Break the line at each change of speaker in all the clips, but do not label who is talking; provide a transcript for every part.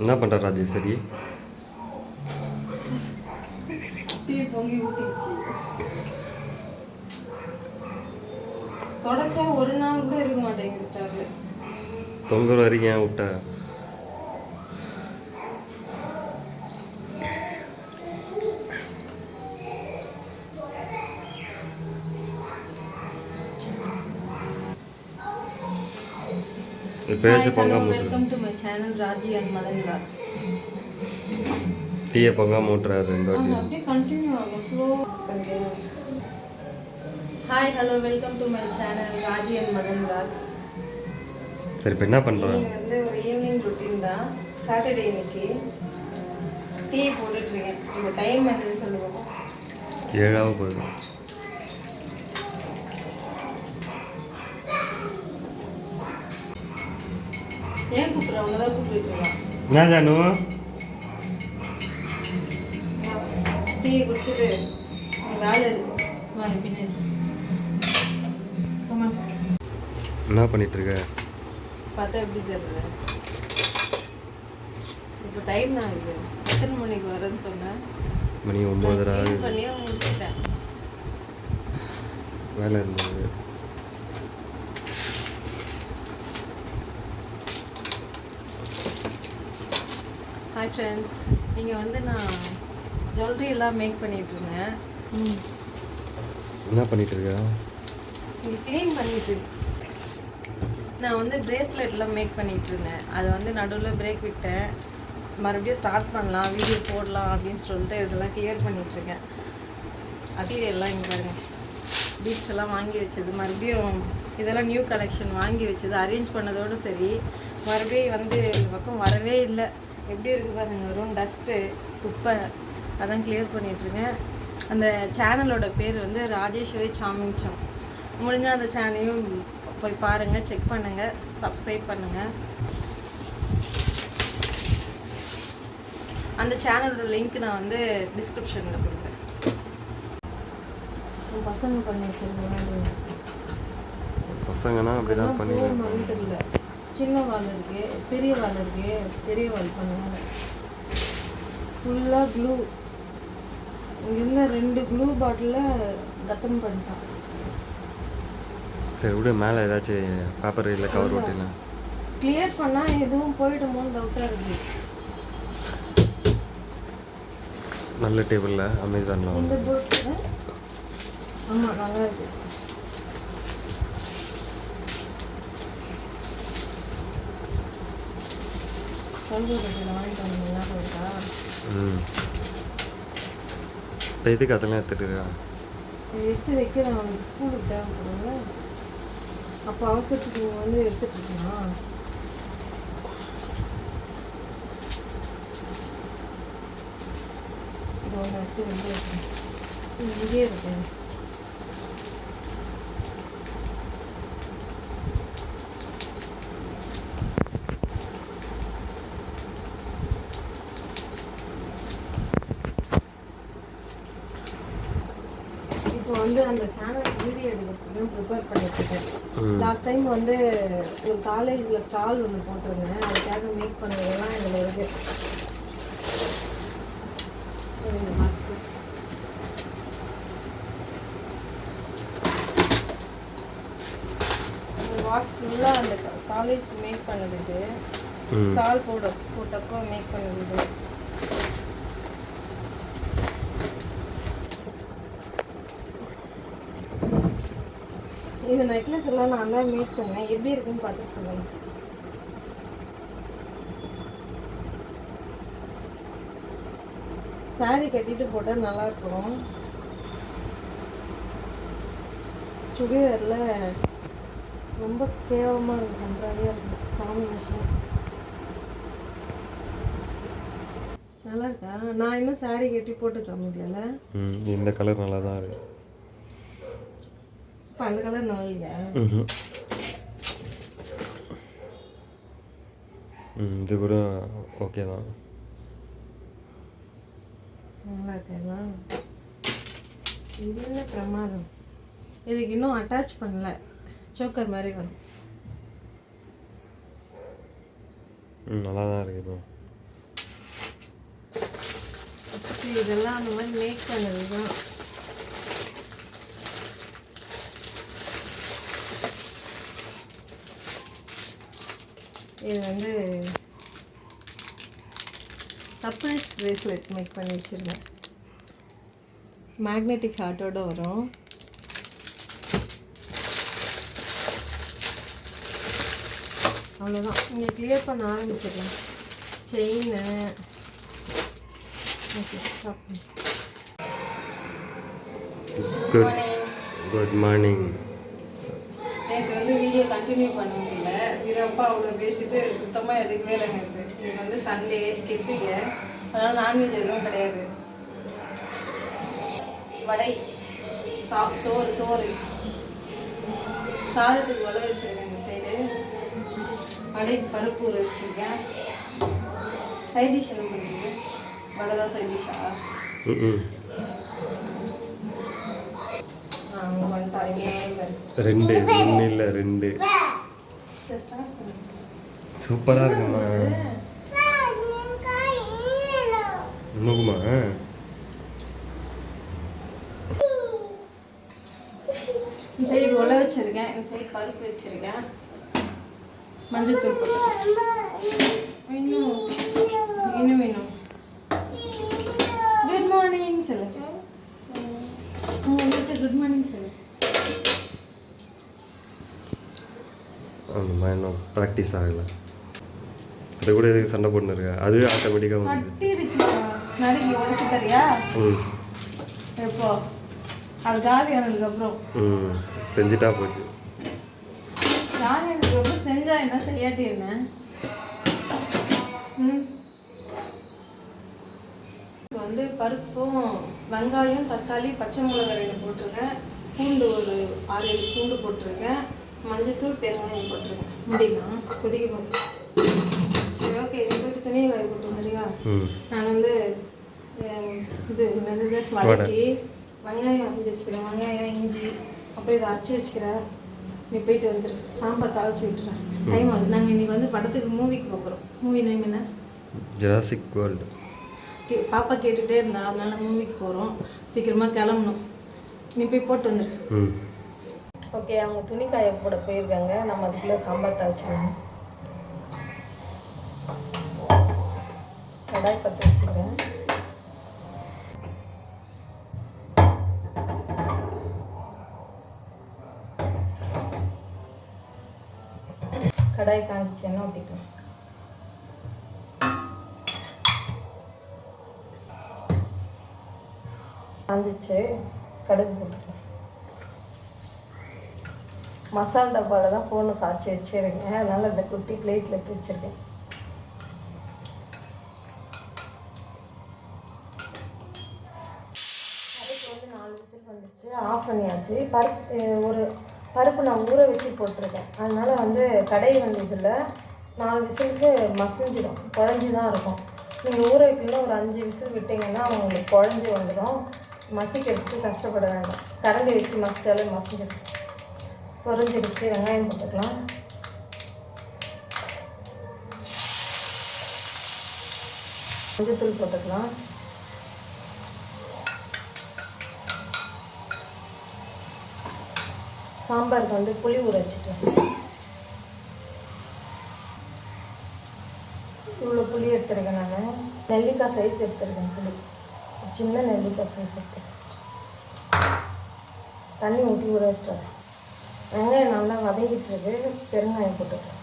என்ன பண்ணுற ராஜேஸ்வரி
பொங்கி ஊற்றிடுச்சு தொடச்சா ஒரு நாள் கூட இருக்க மாட்டேங்குது
பொங்கல் வரைக்கும் விட்ட? இப்போயாச்சும் பொங்க
welcome to my channel Raji and Madan vlogs
டீயை பொங்க மூட்டுறாரு ரெண்டு வாட்டி
அப்படியே கண்டினியூ ஆகும் flow hi hello welcome to my channel Raji and Madan vlogs
சரி இப்போ என்ன பண்ணுற
இன்னைக்கு வந்து ஒரு ஈவினிங் ரொட்டீன் தான். சாட்டர்டே இன்னைக்கு டீ போட்டுட்ருக்கேன் இப்போ டைம் என்னன்னு சொல்லுவோம்
ஏழாவது போகுது
ஏன் கூப்பிட்றேன் அவங்க தான் கூப்பிட்டு
என்ன ஜானு?
டீ உனக்கு வேலை இருக்கு
என்ன பண்ணிட்டு இருக்க
பார்த்தா எப்படி தெரியல இப்போ டைம் நான் இது எத்தனை மணிக்கு வரேன்னு சொன்னேன்.
மணி ஒம்போதரை
பண்ணியே முடிச்சிட்டேன்.
வேலை இருந்தது.
ஹாய் ஃப்ரெண்ட்ஸ் இங்கே வந்து நான் ஜுவல்லரி எல்லாம் மேக் பண்ணிட்டு இருந்தேன்.
என்ன பண்ணிட்டு இருக்க?
இங்கே க்ளீன் பண்ணிட்டு நான் வந்து பிரேஸ்லெட்லாம் மேக் பண்ணிட்டு இருந்தேன். அதை வந்து நடுவில் பிரேக் விட்டேன். மறுபடியும் ஸ்டார்ட் பண்ணலாம் வீடியோ போடலாம் அப்படின்னு சொல்லிட்டு இதெல்லாம் கிளியர் பண்ணிகிட்ருக்கேன் அட்டீரியல்லாம் இங்கே பாருங்க. பீட்ஸ் எல்லாம் வாங்கி வச்சது. மறுபடியும் இதெல்லாம் நியூ கலெக்ஷன் வாங்கி வச்சது. அரேஞ்ச் பண்ணதோடு சரி. மறுபடியும் வந்து இந்த பக்கம் வரவே இல்லை. எப்படி இருக்குது பாருங்க வெறும் டஸ்ட்டு குப்பை. அதான் கிளியர் பண்ணிகிட்ருக்கேன் அந்த சேனலோட பேர் வந்து ராஜேஸ்வரி சாமிச்சம் முடிஞ்சால் அந்த சேனலையும் போய் பாருங்கள் செக் பண்ணுங்கள் சப்ஸ்கிரைப் பண்ணுங்கள் அந்த சேனலோட லிங்க் நான் வந்து டிஸ்கிரிப்ஷனில் கொடுக்குறேன். பசங்க பண்ணி வச்சிருக்கேன்
பசங்கன்னா அப்படி தான் பண்ணி
தெரியல சின்ன வால் இருக்கு பெரிய வால் இருக்கு பெரிய வால் பண்ணுவாங்க. ஃபுல்லாக க்ளூ இங்கே இருந்த ரெண்டு க்ளூ பாட்டிலில் கத்தம் பண்ணிட்டான்.
சரி விடு மேலே ஏதாச்சும் பேப்பர் இல்லை கவர் ஒட்டிடலாம்
கிளியர் பண்ணால் எதுவும் போயிடுமோன்னு டவுட்டாக இருக்கு.
நல்ல டேபிளில் அமேசானில்
ஆமாம் நல்லா இருக்கு.
இப்போ எதுக்கு அதெல்லாம் எடுத்துட்டு இருக்கா?
எடுத்து வைக்கிறேன் அவனுக்கு ஸ்கூலுக்கு தேவைப்படும்ல. அப்போ அவசரத்துக்கு இவங்க வந்து எடுத்துட்டு இருக்கலாம்? இது ஒன்று எடுத்து வெளியே இங்கேயே இருக்கேன் இப்போ வந்து அந்த சேனல் வீடியோ எடுக்கிறதுக்கு ப்ரிப்பேர் பண்ணிட்டு இருக்கேன்
ம்
லாஸ்ட் டைம் வந்து ஒரு காலேஜில் ஸ்டால் ஒன்று போட்டிருந்தேன். அதுக்காக மேக் பண்ணதெல்லாம் இதில் இருக்கு. இந்த box. இந்த பாக்ஸ் ஃபுல்லாக அந்த காலேஜ்க்கு மேக் பண்ணது இது. ஸ்டால் போட போட்டப்போ மேக் பண்ணது இது. இந்த நெக்லஸ் எல்லாம் நான் தான் மேக் பண்ணேன். எப்படி இருக்குன்னு பார்த்துட்டு சொல்லுங்க. சாரி கட்டிட்டு போட்டால் நல்லா இருக்கும். சுடிதாரில் ரொம்ப கேவலமாக இருக்கு கன்றாவியாக இருக்கும் காம்பினேஷன் நல்லா இருக்கா? நான் இன்னும் சாரி கட்டி போட்டு காமிக்கல
இந்த கலர் நல்லா தான் இருக்கு.
இப்போ அந்த கலர்
இது கூட ஓகே தான்
நல்லா இருக்கா பிரமாதம் இதுக்கு இன்னும் அட்டாச் பண்ணல சோக்கர் மாதிரி வரும்
நல்லா தான் இருக்குது
இதெல்லாம் அந்த மாதிரி மேக் பண்ணது தான் இது வந்து சர்ப்ரைஸ் ப்ரேஸ்லெட் மேக் பண்ணி வச்சுருந்தேன். மேக்னெட்டிக் ஹார்ட்டோட வரும். அவ்வளோதான் இங்கே கிளியர் பண்ண ஆரம்பிச்சிடலாம். Chain okay stop
good good morning
எனக்கு வந்து வீடியோ கண்டினியூ பண்ண முடியல. வீரப்பா அவ்வளோ பேசிட்டு சுத்தமாக எதுக்குமே இல்லை எனக்கு. இன்னைக்கு வந்து சண்டே கெட்டுங்க அதனால் நான்வெஜ் எதுவும் கிடையாது. வடை. சா சோறு சோறு. சாதத்துக்கு வடை வச்சுருக்கேன் இந்த சைடு வடை பருப்பு ஊற வச்சுருக்கேன். சைட் டிஷ் என்ன பண்ணுறீங்க வடை தான் சைட் டிஷ்ஷா
ரெண்டு ஒன்று இல்லை ரெண்டு. சூப்பராக இருக்குமா இன்னுமா
இந்த சைடு உலை வச்சிருக்கேன் இந்த சைடு பருப்பு வச்சிருக்கேன். மஞ்சள் தூள் போட்டு இன்னும் இன்னும் வேணும் குட் மார்னிங் சொல்லு உங்களுக்கு குட் மார்னிங் சொல்லு
மாதிரி இன்னும் ப்ராக்டிஸ் ஆகலை. அது கூட எதுக்கு சண்டை போட்டுன்னு இருக்கா? அதுவே ஆட்டோமேட்டிக்காக
தரியா
ம்.
எப்போ? அது காலி ஆனதுக்கப்புறம்.
ம். செஞ்சுட்டா போச்சு.
காலி ஆனதுக்கப்புறம் செஞ்சா என்ன? செய்யாட்டி என்ன? வந்து பருப்பும் வெங்காயம் தக்காளி பச்சை மிளகாய் ரெண்டு போட்டிருக்கேன். பூண்டு ஒரு ஆறு ஏழு பூண்டு போட்டிருக்கேன். மஞ்சத்தூள் பெருங்காயம் போட்டிருக்கேன். முடியுமா? கொதிக்க போட்டு சரி ஓகே நீ போயிட்டு துணியை காய போட்டு வந்துடுறியா
ம்.
நான் வந்து இது என்னது? வதக்கி வெங்காயம் அரைஞ்சி வச்சுக்கிறேன். வெங்காயம் இஞ்சி அப்புறம் இதை அரைச்சி வச்சுக்கிறேன். நீ போயிட்டு வந்துரு. சாம்பார் தாளிச்சு விட்டுறேன். டைம் ஆகுது. நாங்கள் இன்னைக்கு வந்து படத்துக்கு மூவிக்கு போகிறோம் மூவி நேம் என்ன?
ஜெராசிக் வேர்ல்டு
கே- பாப்பா கேட்டுகிட்டே இருந்தா அதனால மூவிக்கு போகிறோம் சீக்கிரமாக கிளம்பணும். நீ போய் போட்டு வந்துரு.
ம்.
ஓகே அவங்க துணி காய போட போயிருக்காங்க. நம்ம அதுக்குள்ளே சாம்பார் தாளிச்சிடணும் கடாய் பற்ற வச்சுக்கிறேன். கடாய் காஞ்சிச்சு எண்ணெய் ஊற்றிக்கலாம் காஞ்சிச்சு கடுகு போட்டுக்கலாம். மசால் டப்பாவில் தான் ஃபோனை சாய்ச்சி வச்சுருக்கேன். அதனால் இந்த குட்டி பிளேட்டில் எடுத்து வச்சுருக்கேன். வந்து நாலு விசில் வந்துச்சு. ஆஃப் பண்ணியாச்சு பருப்பு ஒரு பருப்பு நான் ஊற வச்சு போட்டிருக்கேன். அதனால் வந்து கடை வந்து இதில் நாலு விசிலுக்கு மசிஞ்சிடும். குழஞ்சி தான் இருக்கும். நீங்கள் ஊற வைக்கணும் ஒரு அஞ்சு விசில் விட்டிங்கன்னா உங்களுக்கு குழஞ்சி வந்துடும். மசிக்கிறதுக்கு கஷ்டப்பட வேண்டாம். கரண்டி வச்சு மசிச்சாலே மசிஞ்சிடும். பொரிஞ்சிருச்சு வெங்காயம் போட்டுக்கலாம். மஞ்சத்தூள் போட்டுக்கலாம். சாம்பாருக்கு வந்து புளி ஊற வச்சுக்கலாம் இவ்வளோ புளி எடுத்துருக்கேன் நான். நெல்லிக்காய் சைஸ் எடுத்துருக்கேன் புளி. சின்ன நெல்லிக்காய் சைஸ் எடுத்துருக்கேன். தண்ணி ஊற்றி ஊற வச்சுட்டு வரேன். வெங்காயம் நல்லா வதங்கிட்டு இருக்கு பெருங்காயம் போட்டுக்கலாம்.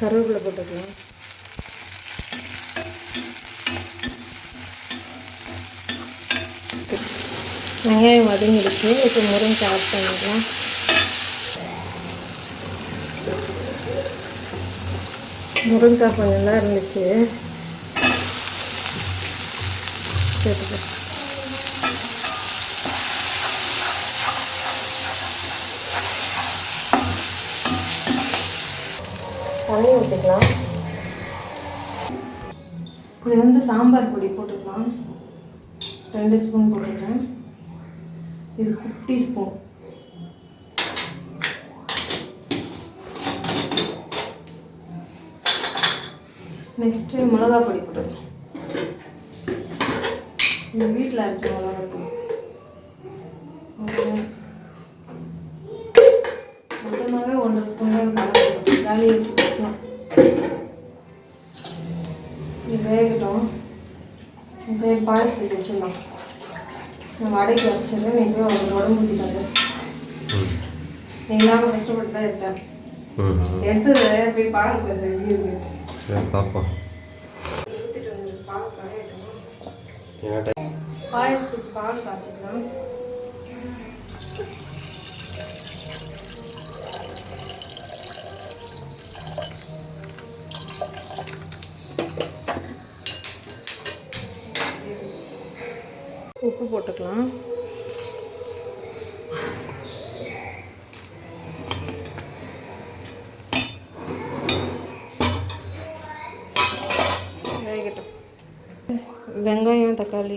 கருவேப்பிலை போட்டுக்கலாம். வெங்காயம் வதங்கிடுச்சு. இப்போ முருங்கை ஆட் பண்ணிக்கலாம். முருங்கைக்காய் கொஞ்சம் தான் இருந்துச்சு. சேர்த்துக்கலாம் தண்ணி ஊற்றிக்கலாம் இது வந்து சாம்பார் பொடி போட்டுக்கலாம். ரெண்டு ஸ்பூன் போட்டுக்கிறேன். இது குட்டி ஸ்பூன். நெக்ஸ்ட்டு மிளகா பொடி போட்டுக்கலாம். இந்த வீட்டில் அரைச்ச மிளகா பொடி. மொத்தமாகவே ஒன்றரை ஸ்பூன் தான் கலந்து காலி வச்சு கொடுக்கலாம் இது வேகட்டும். சைடு பாயசத்துக்கு வச்சிடலாம். நான் வடைக்கு வச்சிடுறேன் நீ போய் உடம்பு ஊற்றிட்டாங்க
ம்.
நீ இல்லாமல் கஷ்டப்பட்டு தான் எடுத்தேன். எடுத்தது போய் பாருங்க
சரி பார்ப்போம்
வந்து பால் பாயசத்துக்கு பால் காய்ச்சிக்கலாம். உப்பு போட்டுக்கலாம் வேகட்டும் வெங்காயம் தக்காளி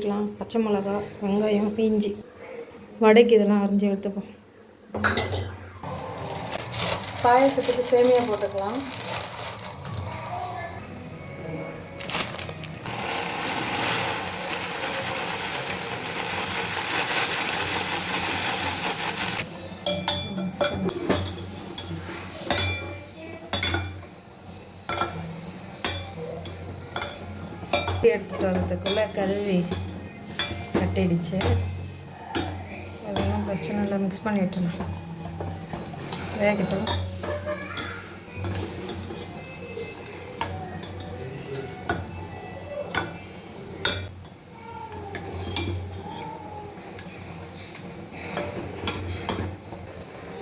வெங்காயம் பச்சை மிளகா வெங்காயம் இஞ்சி. வடைக்கு இதெல்லாம் அரிஞ்சு எடுத்துப்போம். பாயசத்துக்கு சேமியா போட்டுக்கலாம். எடுத்துகிட்டு வரதுக்குள்ளே கழுவி கட்டிடுச்சு அதெல்லாம் பிரச்சனை இல்லை மிக்ஸ் பண்ணி விட்டுணும் வேகட்டும்.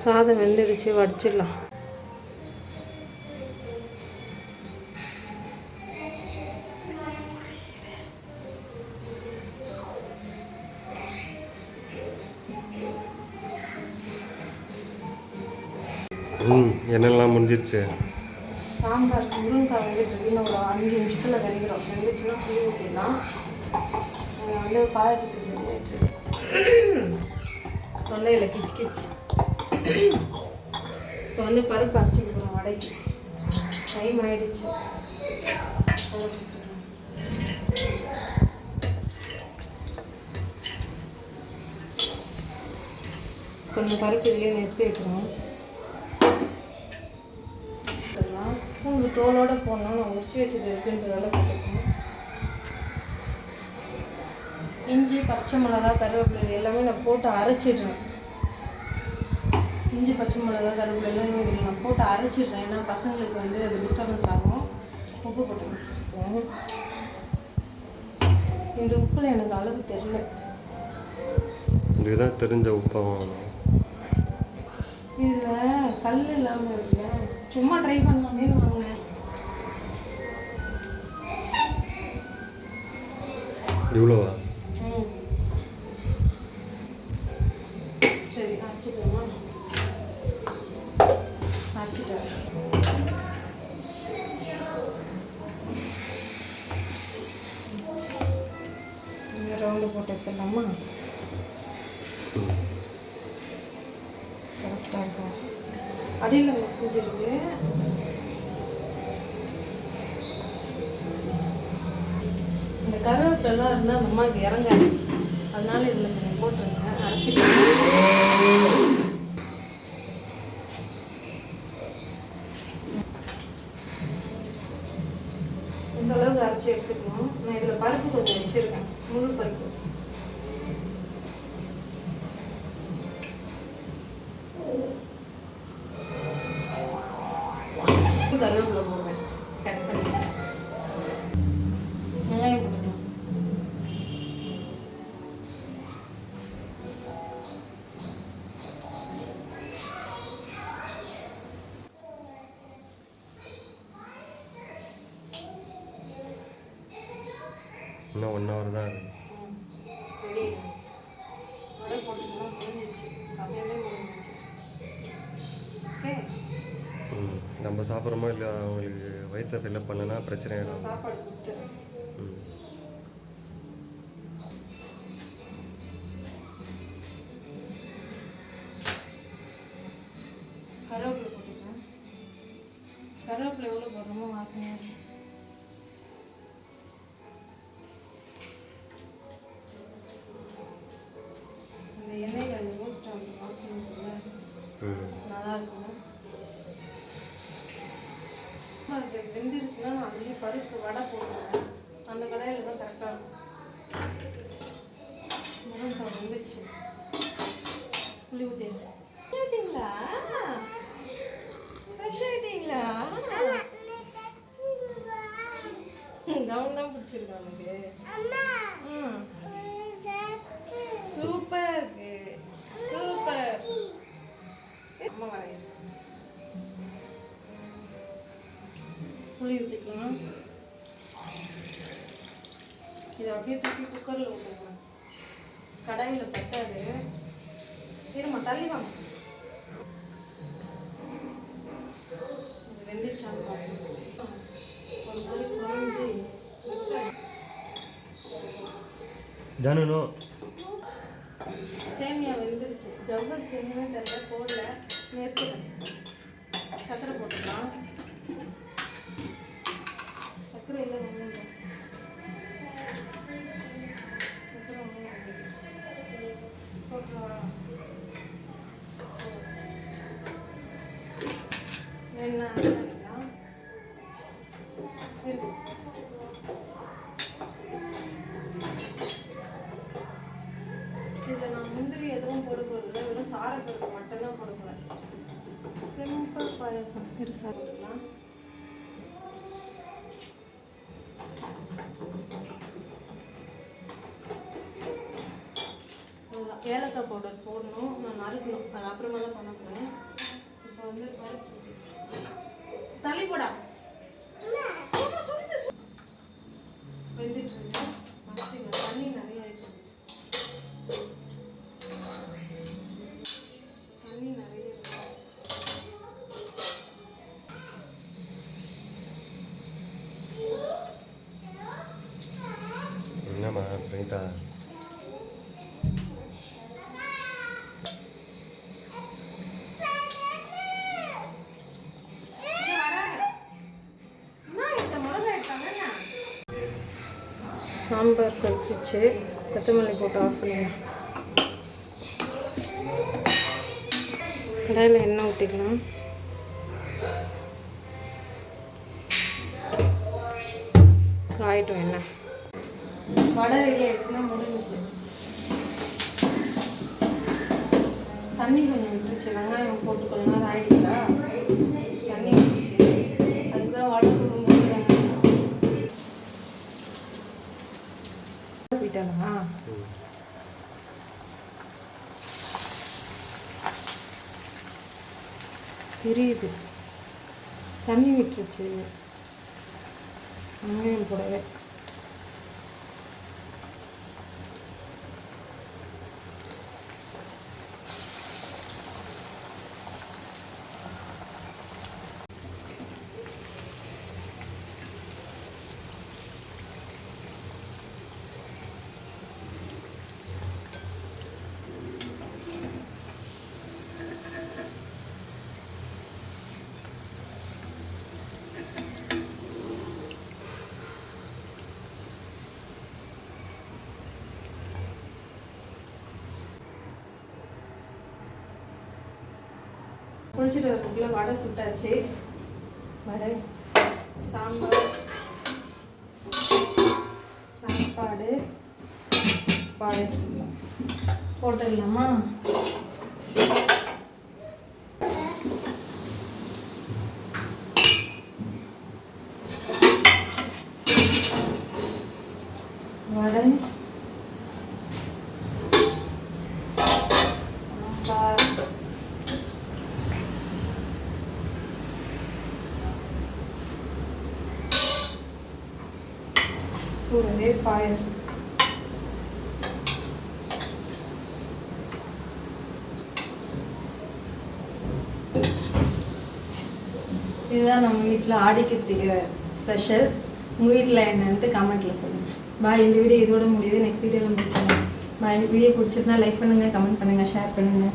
சாதம் வெந்துடுச்சு வடிச்சிடலாம்.
என்னெல்லாம்
சாம்பார் முருங்கைக்காய் வந்துட்டு இன்னும் ஒரு அஞ்சு நிமிஷத்தில் வெந்துடும் வெந்துச்சுன்னா புளி ஊற்றிடலாம் வந்து பாயசத்துக்கு வந்துட்டு தொண்டையில் கிச்சு கிச்சு. இப்போ வந்து பருப்பு அரைச்சிக்க போகிறோம் வடைக்கு. டைம் ஆயிடுச்சு. கொஞ்சம் பருப்பு இதுலேயே நிறுத்தி வைக்கிறோம் பூண்டு தோலோட போடணும் நான் உரிச்சு வச்சது இருக்குன்றதால போட்டுருக்கோம் இஞ்சி பச்சை மிளகா கருவேப்பிலை எல்லாமே நான் போட்டு அரைச்சிடுறேன். இஞ்சி பச்சை மிளகா கருவேப்பிலை எல்லாமே இதில் நான் போட்டு அரைச்சிடுறேன். ஏன்னா பசங்களுக்கு வந்து அது டிஸ்டர்பன்ஸ் ஆகும். உப்பு போட்டுக்கலாம் இந்த உப்பில் எனக்கு அளவு தெரில
இதுக்கு தான் தெரிஞ்ச உப்பாகும்
இதில் கல் இல்லாமல் இருக்குல்ல சும்மா ட்ரை பண்ணலாமே வாங்கினேன்
இவ்வளோவா?
சரி அரைச்சிக்கலாமா? அரைச்சிட்டு ரவுண்டு போட்டு எடுத்துடலாமா? கரெக்டாக இருக்கா? அடியில் மெசேஞ்சிருக்கு இந்த கருவேப்பிலாம் இருந்தால் அந்த அம்மாவுக்கு இறங்காது. அதனால இதில் கொஞ்சம் போட்டுருங்க. அரைச்சிக்கலாம்
இன்னும் ஒன் ஹவர் தான் இருக்கு. நம்ம சாப்பிட்றோமோ இல்லை அவங்களுக்கு வயிற்றை ஃபில்லப் பண்ணனா பிரச்சனை ஆகிடும் ம்.
கருவேப்பிலை போட்டுக்கலாம். கருவேப்பிலை எவ்வளோ போடுறோமோ வாசனையாக இருக்கும். பருப்பு வடை அப்படியே தூக்கி குக்கரில் ஊற்றிக்கலாம் கடாயில் பத்தாது இருமா தள்ளி வாங்க. இது வெந்துருச்சான்னு பார்க்கணும் ஒரு புளி குழஞ்சி
ஜானுனோ.
சேமியா வெந்துருச்சு. ஜவ்வல் சேமியா தெரியல போடல. நிறுத்துறேன் சக்கரை போட்டுக்கலாம் ஏலக்காய் பவுடர் போடணும். நான் நறுக்கணும். அது அப்புறமா தான் பண்ண போகிறேன் இப்போ வந்து தள்ளிப்படா சாம்பார் கொதிச்சிச்சு கொத்தமல்லி போட்டு ஆஃப் பண்ணிடலாம் கடையில் எண்ணெய் ஊற்றிக்கலாம் காயிட்டும் எண்ணெய். வடை ரெடி ஆயிடுச்சுன்னா முடிஞ்சு தண்ணி கொஞ்சம் விட்டுருச்சு. வெங்காயம் போட்டு கொஞ்ச நேரம் தெரியுது. தண்ணி விட்டுருச்சு. வெங்காயம் போடவே குளிச்சுட்டு வரதுக்குள்ள வடை சுட்டாச்சு. வடை சாம்பார் சாப்பாடு பாயசம் போட்டுடலாமா? கூடவே பாயசம். இதுதான் நம்ம வீட்டில் ஆடிக்கிறதுக்கு ஸ்பெஷல் உங்கள் வீட்டில் என்னன்ட்டு கமெண்ட்டில் சொல்லுங்கள் பாய் இந்த வீடியோ இதோட முடியுது. நெக்ஸ்ட் வீடியோவில் மீட் பண்ணலாம் பாய் வீடியோ பிடிச்சிருந்தா லைக் பண்ணுங்கள் கமெண்ட் பண்ணுங்கள் ஷேர் பண்ணுங்கள்